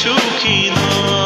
সুখী নয়।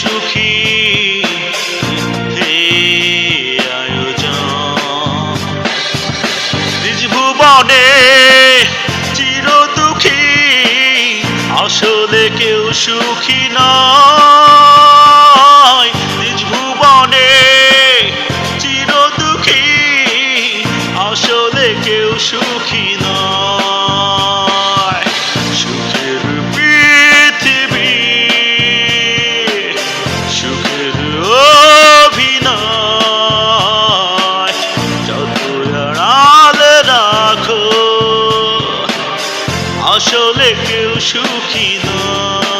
সুখী আয়োজন। নিজ ভুবনে চির দুঃখী আসলে কেউ সুখী নয়। আসলে কেউ সুখী নয়।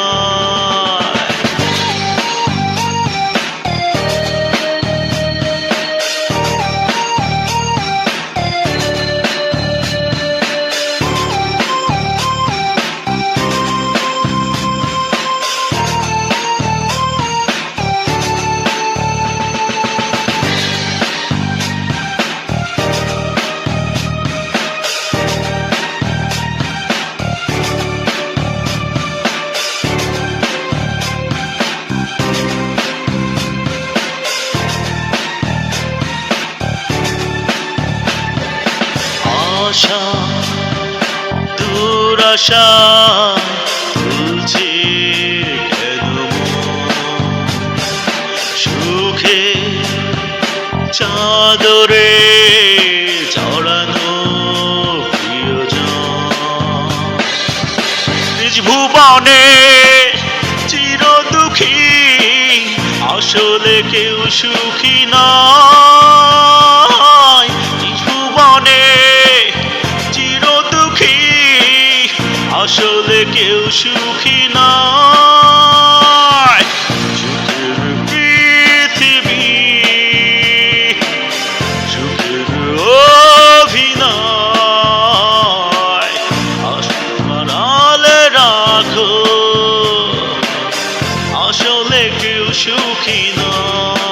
আশা দুরাশা তুলছে কেন মন? সুখে চাদরে প্রিয়জন নিজ ভুবনে চির দুঃখী আসলে কেউ সুখী নয় আসলে কেউ সুখী নয়। সুখের পৃথিবী সুখের অভিনয়। আসমানালে রাখো আসলে কেউ সুখী নয়।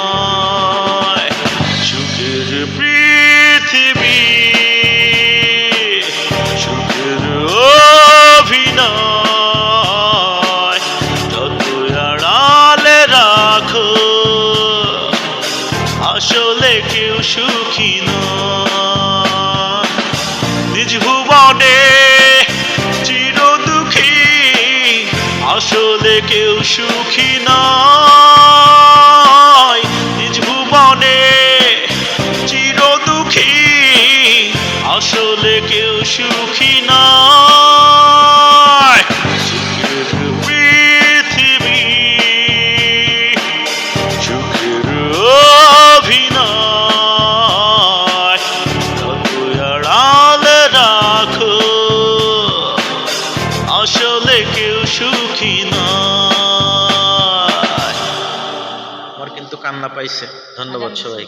সুখী নয় পাইছে। ধন্যবাদ সবাই